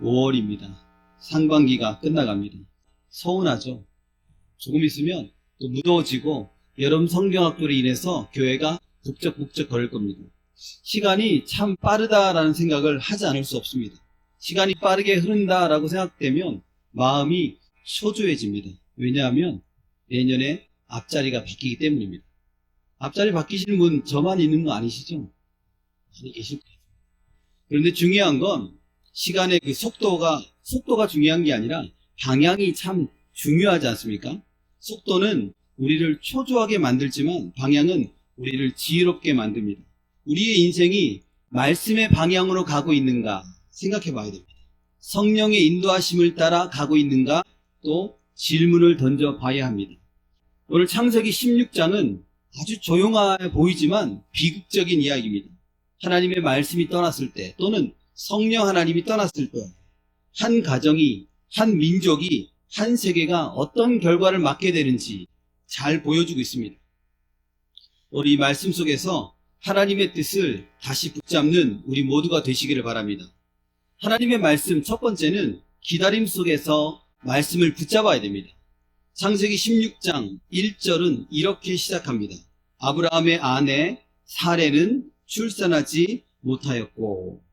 5월입니다. 상반기가 끝나갑니다. 서운하죠? 조금 있으면 또 무더워지고 여름 성경학교로 인해서 교회가 북적북적 거릴 겁니다. 시간이 참 빠르다라는 생각을 하지 않을 수 없습니다. 시간이 빠르게 흐른다라고 생각되면 마음이 초조해집니다. 왜냐하면 내년에 앞자리가 바뀌기 때문입니다. 앞자리 바뀌시는 분 저만 있는 거 아니시죠? 많이 계실 거예요. 그런데 중요한 건 시간의 그 속도가, 속도가 중요한 게 아니라 방향이 참 중요하지 않습니까? 속도는 우리를 초조하게 만들지만 방향은 우리를 지혜롭게 만듭니다. 우리의 인생이 말씀의 방향으로 가고 있는가 생각해 봐야 됩니다. 성령의 인도하심을 따라 가고 있는가 또 질문을 던져 봐야 합니다. 오늘 창세기 16장은 아주 조용해 보이지만 비극적인 이야기입니다. 하나님의 말씀이 떠났을 때 또는 성령 하나님이 떠났을 때 한 가정이 한 민족이 한 세계가 어떤 결과를 맞게 되는지 잘 보여주고 있습니다. 우리 이 말씀 속에서 하나님의 뜻을 다시 붙잡는 우리 모두가 되시기를 바랍니다. 하나님의 말씀 첫 번째는 기다림 속에서 말씀을 붙잡아야 됩니다. 창세기 16장 1절은 이렇게 시작합니다. 아브라함의 아내 사레는 출산하지 못하였고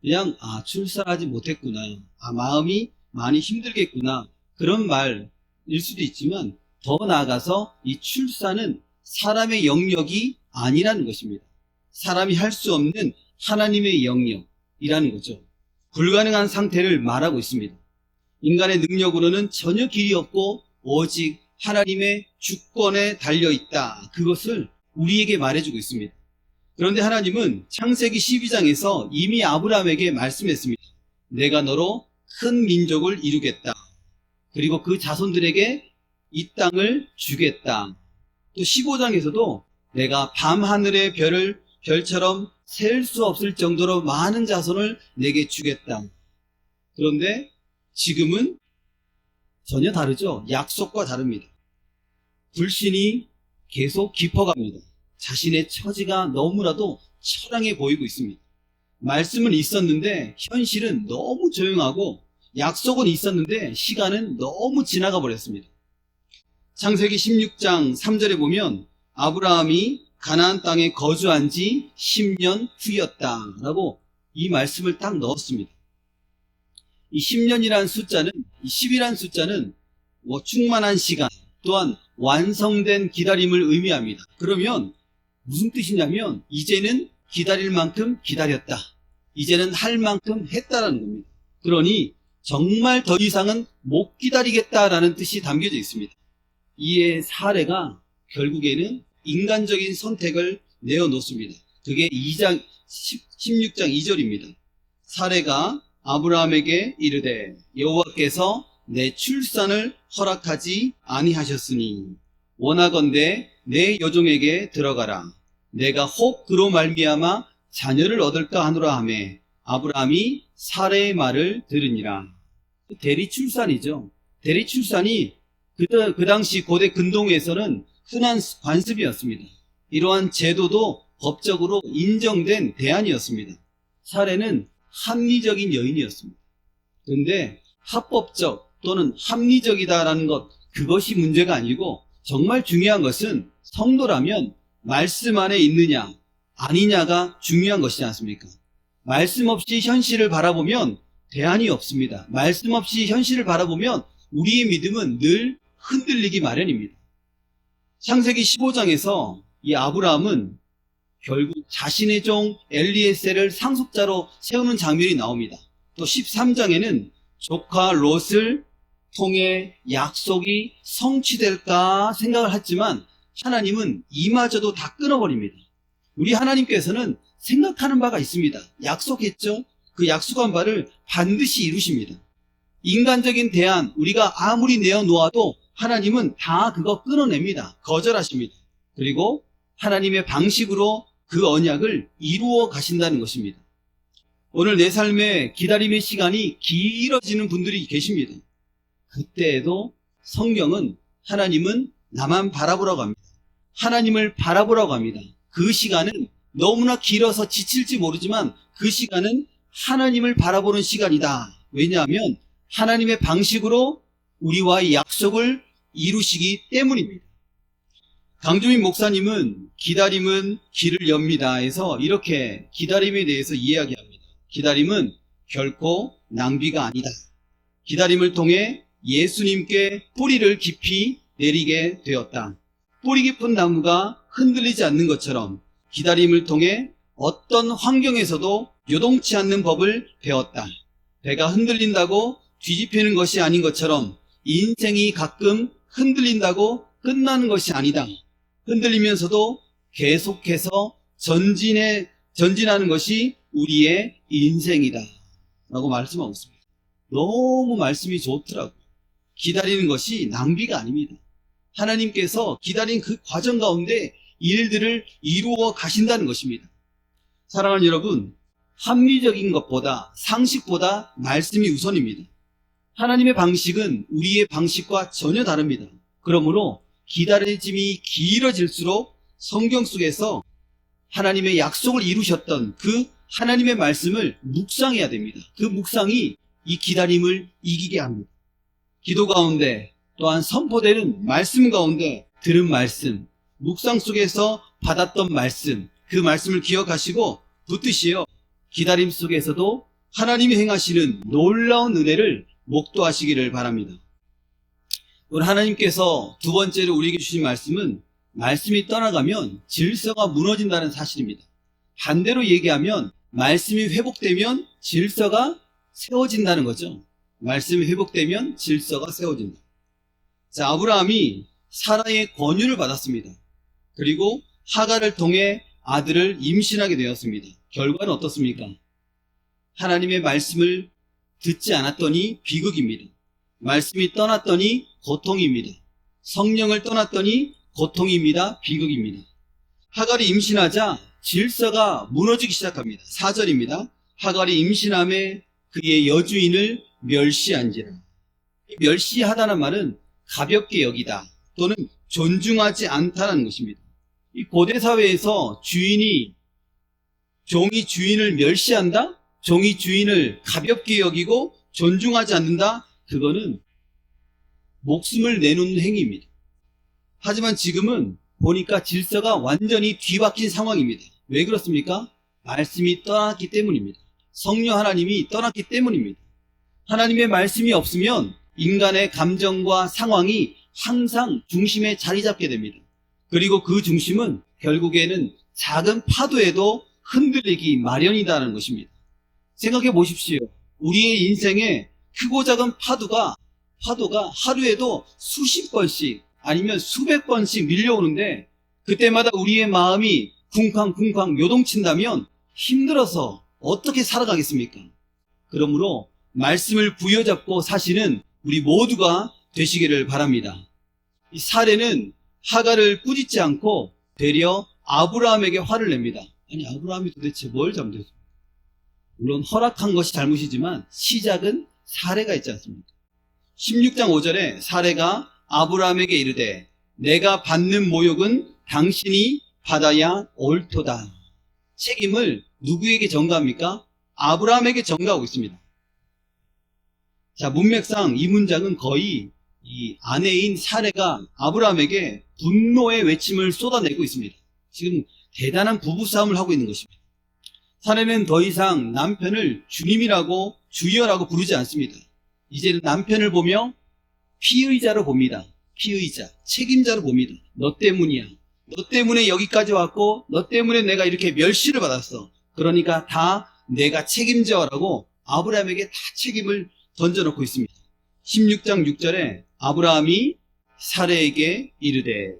그냥 아 출산하지 못했구나 아 마음이 많이 힘들겠구나 그런 말일 수도 있지만 더 나아가서 이 출산은 사람의 영역이 아니라는 것입니다. 사람이 할 수 없는 하나님의 영역이라는 거죠. 불가능한 상태를 말하고 있습니다. 인간의 능력으로는 전혀 길이 없고 오직 하나님의 주권에 달려 있다. 그것을 우리에게 말해주고 있습니다. 그런데 하나님은 창세기 12장에서 이미 아브라함에게 말씀했습니다. 내가 너로 큰 민족을 이루겠다. 그리고 그 자손들에게 이 땅을 주겠다. 또 15장에서도 내가 밤하늘의 별을 별처럼 셀 수 없을 정도로 많은 자손을 내게 주겠다. 그런데 지금은 전혀 다르죠. 약속과 다릅니다. 불신이 계속 깊어갑니다. 자신의 처지가 너무나도 처량해 보이고 있습니다. 말씀은 있었는데 현실은 너무 조용하고 약속은 있었는데 시간은 너무 지나가 버렸습니다. 창세기 16장 3절에 보면 아브라함이 가나안 땅에 거주한 지 10년 후였다라고 이 말씀을 딱 넣었습니다. 이 10년이라는 숫자는 이 10이라는 숫자는 뭐 충만한 시간 또한 완성된 기다림을 의미합니다. 그러면 무슨 뜻이냐면 이제는 기다릴 만큼 기다렸다. 이제는 할 만큼 했다라는 겁니다. 그러니 정말 더 이상은 못 기다리겠다라는 뜻이 담겨져 있습니다. 이의 사례가 결국에는 인간적인 선택을 내어놓습니다. 그게 2장 16장 2절입니다. 사례가 아브라함에게 이르되 여호와께서 내 출산을 허락하지 아니하셨으니 원하건대 내 여종에게 들어가라. 내가 혹 그로 말미암아 자녀를 얻을까 하노라 하매 아브라함이 사례의 말을 들으니라. 대리 출산이죠. 대리 출산이 그, 그 당시 고대 근동에서는 흔한 관습이었습니다. 이러한 제도도 법적으로 인정된 대안이었습니다. 사례는 합리적인 여인이었습니다. 그런데 합법적 또는 합리적이다라는 것 그것이 문제가 아니고 정말 중요한 것은 성도라면 말씀 안에 있느냐 아니냐가 중요한 것이지 않습니까? 말씀 없이 현실을 바라보면 대안이 없습니다. 말씀 없이 현실을 바라보면 우리의 믿음은 늘 흔들리기 마련입니다. 창세기 15장에서 이 아브라함은 결국 자신의 종 엘리에셀을 상속자로 세우는 장면이 나옵니다. 또 13장에는 조카 롯을 통해 약속이 성취될까 생각을 했지만 하나님은 이마저도 다 끊어버립니다. 우리 하나님께서는 생각하는 바가 있습니다. 약속했죠? 그 약속한 바를 반드시 이루십니다. 인간적인 대안, 우리가 아무리 내어놓아도 하나님은 다 그거 끊어냅니다. 거절하십니다. 그리고 하나님의 방식으로 그 언약을 이루어 가신다는 것입니다. 오늘 내 삶의 기다림의 시간이 길어지는 분들이 계십니다. 그때에도 성경은 하나님은 나만 바라보라고 합니다. 하나님을 바라보라고 합니다. 그 시간은 너무나 길어서 지칠지 모르지만 그 시간은 하나님을 바라보는 시간이다. 왜냐하면 하나님의 방식으로 우리와의 약속을 이루시기 때문입니다. 강주민 목사님은 기다림은 길을 엽니다. 해서 이렇게 기다림에 대해서 이야기합니다. 기다림은 결코 낭비가 아니다. 기다림을 통해 예수님께 뿌리를 깊이 내리게 되었다. 뿌리 깊은 나무가 흔들리지 않는 것처럼 기다림을 통해 어떤 환경에서도 요동치 않는 법을 배웠다. 배가 흔들린다고 뒤집히는 것이 아닌 것처럼 인생이 가끔 흔들린다고 끝나는 것이 아니다. 흔들리면서도 계속해서 전진해, 전진하는 것이 우리의 인생이다. 라고 말씀하고 있습니다. 너무 말씀이 좋더라고요. 기다리는 것이 낭비가 아닙니다. 하나님께서 기다린 그 과정 가운데 일들을 이루어 가신다는 것입니다. 사랑하는 여러분, 합리적인 것보다 상식보다 말씀이 우선입니다. 하나님의 방식은 우리의 방식과 전혀 다릅니다. 그러므로 기다림이 길어질수록 성경 속에서 하나님의 약속을 이루셨던 그 하나님의 말씀을 묵상해야 됩니다. 그 묵상이 이 기다림을 이기게 합니다. 기도 가운데 또한 선포되는 말씀 가운데 들은 말씀, 묵상 속에서 받았던 말씀, 그 말씀을 기억하시고 붙드시어 기다림 속에서도 하나님이 행하시는 놀라운 은혜를 목도하시기를 바랍니다. 오늘 하나님께서 두 번째로 우리에게 주신 말씀은 말씀이 떠나가면 질서가 무너진다는 사실입니다. 반대로 얘기하면 말씀이 회복되면 질서가 세워진다는 거죠. 말씀이 회복되면 질서가 세워진다. 자, 아브라함이 사라의 권유를 받았습니다. 그리고 하가를 통해 아들을 임신하게 되었습니다. 결과는 어떻습니까? 하나님의 말씀을 듣지 않았더니 비극입니다. 말씀이 떠났더니 고통입니다. 성령을 떠났더니 고통입니다. 비극입니다. 하갈이 임신하자 질서가 무너지기 시작합니다. 4절입니다. 하갈이 임신함에 그의 여주인을 멸시한지라. 멸시하다는 말은 가볍게 여기다 또는 존중하지 않다는 것입니다. 이 고대 사회에서 주인이 종이 주인을 멸시한다? 종이 주인을 가볍게 여기고 존중하지 않는다? 그거는 목숨을 내놓는 행위입니다. 하지만 지금은 보니까 질서가 완전히 뒤바뀐 상황입니다. 왜 그렇습니까? 말씀이 떠났기 때문입니다. 성령 하나님이 떠났기 때문입니다. 하나님의 말씀이 없으면 인간의 감정과 상황이 항상 중심에 자리 잡게 됩니다. 그리고 그 중심은 결국에는 작은 파도에도 흔들리기 마련이다는 것입니다. 생각해 보십시오. 우리의 인생에 크고 작은 파도가 파도가 하루에도 수십 번씩 아니면 수백 번씩 밀려오는데 그때마다 우리의 마음이 쿵쾅쿵쾅 요동친다면 힘들어서 어떻게 살아가겠습니까? 그러므로 말씀을 부여잡고 사시는 우리 모두가 되시기를 바랍니다. 이 사례는 하가를 꾸짖지 않고 되려 아브라함에게 화를 냅니다. 아니 아브라함이 도대체 뭘 잘못했습니까? 물론 허락한 것이 잘못이지만 시작은 사례가 있지 않습니까? 16장 5절에 사례가 아브라함에게 이르되 내가 받는 모욕은 당신이 받아야 옳도다. 책임을 누구에게 전가합니까? 아브라함에게 전가하고 있습니다. 자, 문맥상 이 문장은 거의 이 아내인 사례가 아브라함에게 분노의 외침을 쏟아내고 있습니다. 지금 대단한 부부싸움을 하고 있는 것입니다. 사례는 더 이상 남편을 주님이라고 주여라고 부르지 않습니다. 이제는 남편을 보며 피의자로 봅니다. 피의자, 책임자로 봅니다. 너 때문이야. 너 때문에 여기까지 왔고, 너 때문에 내가 이렇게 멸시를 받았어. 그러니까 다 내가 책임져라고 아브라함에게 다 책임을 던져놓고 있습니다. 16장 6절에 아브라함이 사례에게 이르되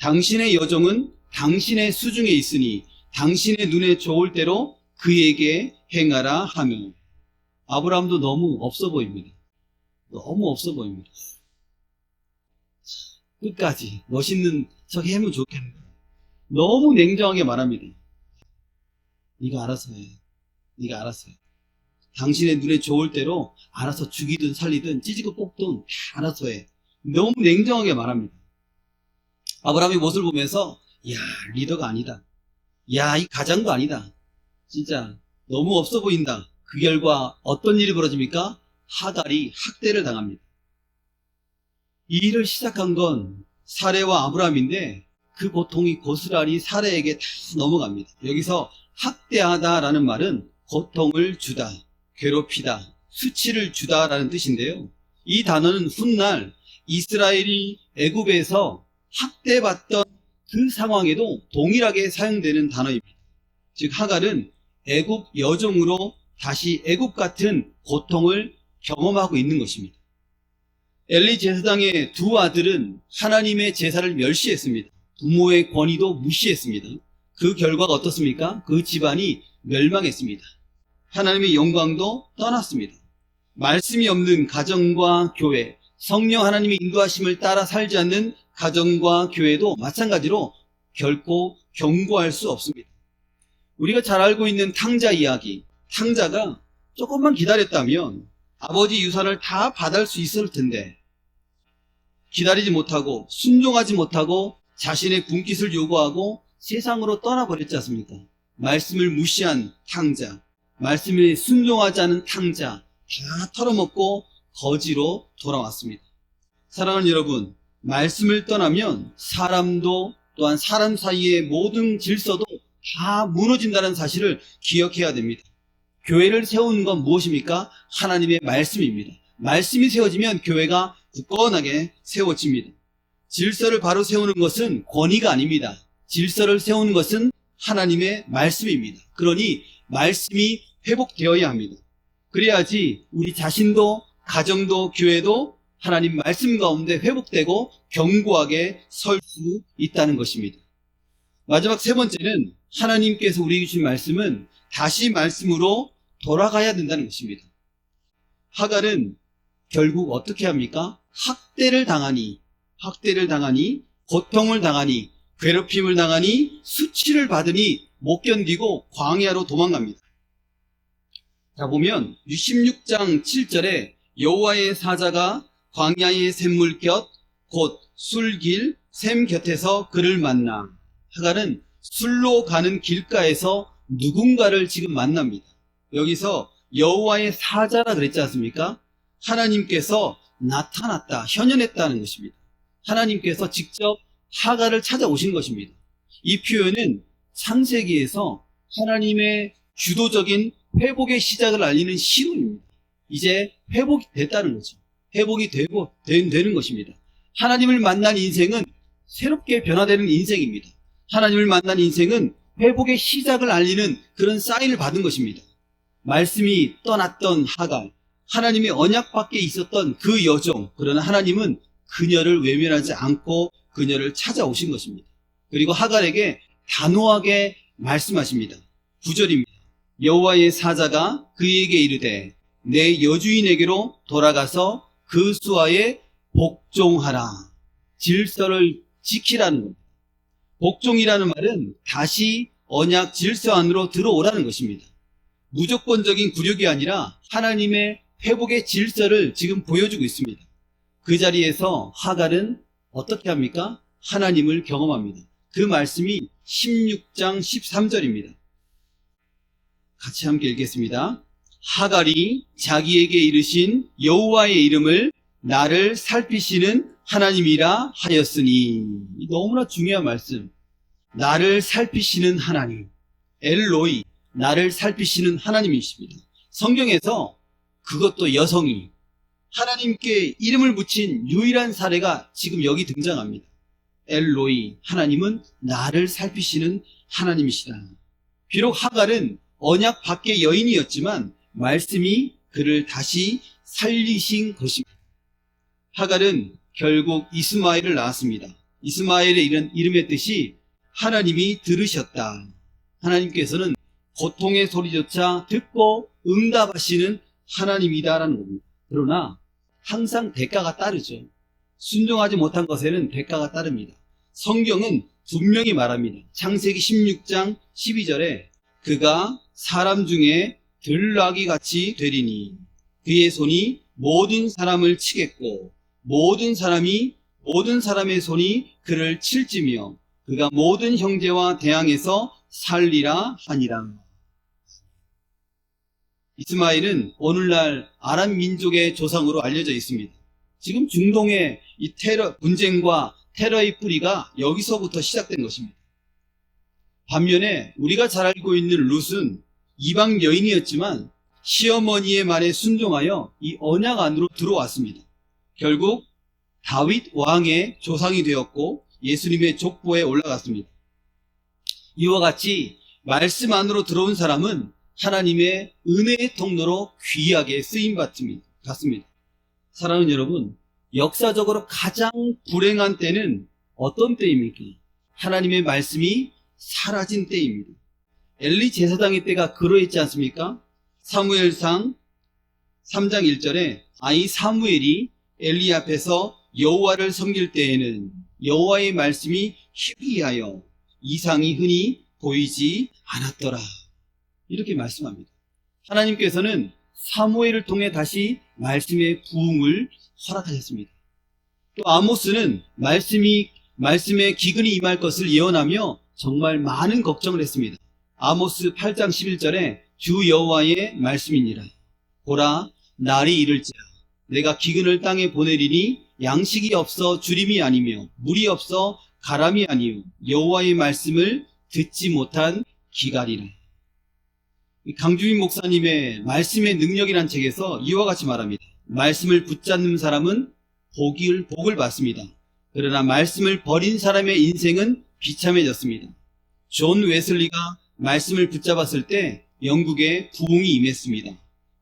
당신의 여종은 당신의 수중에 있으니 당신의 눈에 좋을 대로 그에게 행하라 하며 아브라함도 너무 없어 보입니다. 너무 없어 보입니다. 끝까지 멋있는 척 해면 좋겠는데 너무 냉정하게 말합니다. 네가 알아서 해. 네가 알아서 해. 당신의 눈에 좋을 대로 알아서 죽이든 살리든 찌지고 뽑든 다 알아서 해. 너무 냉정하게 말합니다. 아브라함이 못을 보면서 야 리더가 아니다. 야 이 가장도 아니다. 진짜 너무 없어 보인다. 그 결과 어떤 일이 벌어집니까? 하갈이 학대를 당합니다. 이 일을 시작한 건 사례와 아브라함인데 그 고통이 고스란히 사례에게 다 넘어갑니다. 여기서 학대하다라는 말은 고통을 주다, 괴롭히다, 수치를 주다라는 뜻인데요. 이 단어는 훗날 이스라엘이 애굽에서 학대받던 그 상황에도 동일하게 사용되는 단어입니다. 즉 하갈은 애굽 여종으로 다시 애굽 같은 고통을 경험하고 있는 것입니다. 엘리 제사장의 두 아들은 하나님의 제사를 멸시했습니다. 부모의 권위도 무시했습니다. 그 결과가 어떻습니까? 그 집안이 멸망했습니다. 하나님의 영광도 떠났습니다. 말씀이 없는 가정과 교회, 성령 하나님의 인도하심을 따라 살지 않는 가정과 교회도 마찬가지로 결코 경고할 수 없습니다. 우리가 잘 알고 있는 탕자 이야기, 탕자가 조금만 기다렸다면 아버지 유산을 다 받을 수 있을 텐데 기다리지 못하고 순종하지 못하고 자신의 분깃을 요구하고 세상으로 떠나버렸지 않습니까? 말씀을 무시한 탕자, 말씀에 순종하지 않은 탕자 다 털어먹고 거지로 돌아왔습니다. 사랑하는 여러분, 말씀을 떠나면 사람도 또한 사람 사이의 모든 질서도 다 무너진다는 사실을 기억해야 됩니다. 교회를 세우는 건 무엇입니까? 하나님의 말씀입니다. 말씀이 세워지면 교회가 굳건하게 세워집니다. 질서를 바로 세우는 것은 권위가 아닙니다. 질서를 세우는 것은 하나님의 말씀입니다. 그러니 말씀이 회복되어야 합니다. 그래야지 우리 자신도 가정도 교회도 하나님 말씀 가운데 회복되고 견고하게 설 수 있다는 것입니다. 마지막 세 번째는 하나님께서 우리에게 주신 말씀은 다시 말씀으로 돌아가야 된다는 것입니다. 하갈은 결국 어떻게 합니까? 학대를 당하니, 학대를 당하니, 고통을 당하니, 괴롭힘을 당하니, 수치를 받으니 못 견디고 광야로 도망갑니다. 자 보면 16장 7절에 여호와의 사자가 광야의 샘물 곁 곧 술길 샘 곁에서 그를 만나 하갈은 술로 가는 길가에서 누군가를 지금 만납니다. 여기서 여호와의 사자라 그랬지 않습니까? 하나님께서 나타났다, 현현했다는 것입니다. 하나님께서 직접 하갈을 찾아오신 것입니다. 이 표현은 창세기에서 하나님의 주도적인 회복의 시작을 알리는 신호입니다. 이제 회복이 됐다는 거죠. 회복이 되고 되, 되는 것입니다. 하나님을 만난 인생은 새롭게 변화되는 인생입니다. 하나님을 만난 인생은 회복의 시작을 알리는 그런 사인을 받은 것입니다. 말씀이 떠났던 하갈, 하나님의 언약 밖에 있었던 그 여종, 그러나 하나님은 그녀를 외면하지 않고 그녀를 찾아오신 것입니다. 그리고 하갈에게 단호하게 말씀하십니다. 9절입니다. 여호와의 사자가 그에게 이르되 내 여주인에게로 돌아가서 그 수하에 복종하라. 질서를 지키라는 겁니다. 복종이라는 말은 다시 언약 질서 안으로 들어오라는 것입니다. 무조건적인 굴욕이 아니라 하나님의 회복의 질서를 지금 보여주고 있습니다. 그 자리에서 하갈은 어떻게 합니까? 하나님을 경험합니다. 그 말씀이 16장 13절입니다. 같이 함께 읽겠습니다. 하갈이 자기에게 이르신 여호와의 이름을 나를 살피시는 하나님이라 하였으니 너무나 중요한 말씀. 나를 살피시는 하나님. 엘로이 나를 살피시는 하나님이십니다. 성경에서 그것도 여성이 하나님께 이름을 붙인 유일한 사례가 지금 여기 등장합니다. 엘로이 하나님은 나를 살피시는 하나님이시다. 비록 하갈은 언약 밖의 여인이었지만 말씀이 그를 다시 살리신 것입니다. 하갈은 결국 이스마엘을 낳았습니다. 이스마엘의 이런 이름의 뜻이 하나님이 들으셨다. 하나님께서는 고통의 소리조차 듣고 응답하시는 하나님이다라는 겁니다. 그러나 항상 대가가 따르죠. 순종하지 못한 것에는 대가가 따릅니다. 성경은 분명히 말합니다. 창세기 16장 12절에 그가 사람 중에 들나귀 같이 되리니 그의 손이 모든 사람을 치겠고 모든 사람이 모든 사람의 손이 그를 칠지며 그가 모든 형제와 대항해서 살리라 하니라. 이스마엘은 오늘날 아람 민족의 조상으로 알려져 있습니다. 지금 중동의 이 테러, 분쟁과 테러의 뿌리가 여기서부터 시작된 것입니다. 반면에 우리가 잘 알고 있는 룻은 이방 여인이었지만 시어머니의 말에 순종하여 이 언약 안으로 들어왔습니다. 결국 다윗 왕의 조상이 되었고 예수님의 족보에 올라갔습니다. 이와 같이 말씀 안으로 들어온 사람은 하나님의 은혜의 통로로 귀하게 쓰임 받습니다. 사랑하는 여러분, 역사적으로 가장 불행한 때는 어떤 때입니까? 하나님의 말씀이 사라진 때입니다. 엘리 제사장의 때가 그러했지 않습니까? 사무엘상 3장 1절에 아이 사무엘이 엘리 앞에서 여호와를 섬길 때에는 여호와의 말씀이 희비하여 이상이 흔히 보이지 않았더라. 이렇게 말씀합니다. 하나님께서는 사무엘을 통해 다시 말씀의 부흥을 허락하셨습니다. 또 아모스는 말씀이 말씀의 기근이 임할 것을 예언하며 정말 많은 걱정을 했습니다. 아모스 8장 11절에 주 여호와의 말씀이니라. 보라 날이 이를지라 내가 기근을 땅에 보내리니 양식이 없어 주림이 아니며 물이 없어 가람이 아니요 여호와의 말씀을 듣지 못한 기갈이라. 강주인 목사님의 말씀의 능력이란 책에서 이와 같이 말합니다. 말씀을 붙잡는 사람은 복을, 복을 받습니다. 그러나 말씀을 버린 사람의 인생은 비참해졌습니다. 존 웨슬리가 말씀을 붙잡았을 때 영국에 부흥이 임했습니다.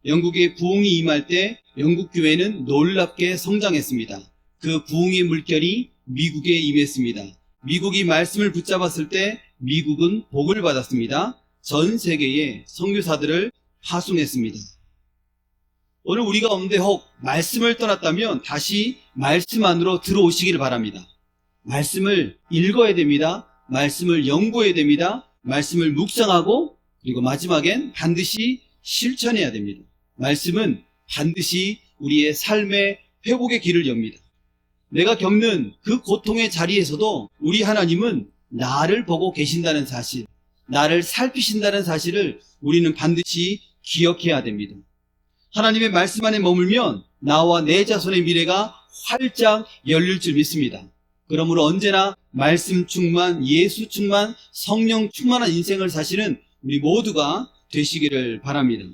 영국에 부흥이 임할 때 영국 교회는 놀랍게 성장했습니다. 그 부흥의 물결이 미국에 임했습니다. 미국이 말씀을 붙잡았을 때 미국은 복을 받았습니다. 전 세계에 선교사들을 파송했습니다. 오늘 우리가 가운데 혹 말씀을 떠났다면 다시 말씀 안으로 들어오시기를 바랍니다. 말씀을 읽어야 됩니다. 말씀을 연구해야 됩니다. 말씀을 묵상하고 그리고 마지막엔 반드시 실천해야 됩니다. 말씀은 반드시 우리의 삶의 회복의 길을 엽니다. 내가 겪는 그 고통의 자리에서도 우리 하나님은 나를 보고 계신다는 사실, 나를 살피신다는 사실을 우리는 반드시 기억해야 됩니다. 하나님의 말씀 안에 머물면 나와 내 자손의 미래가 활짝 열릴 줄 믿습니다. 그러므로 언제나 말씀 충만, 예수 충만, 성령 충만한 인생을 사시는 우리 모두가 되시기를 바랍니다.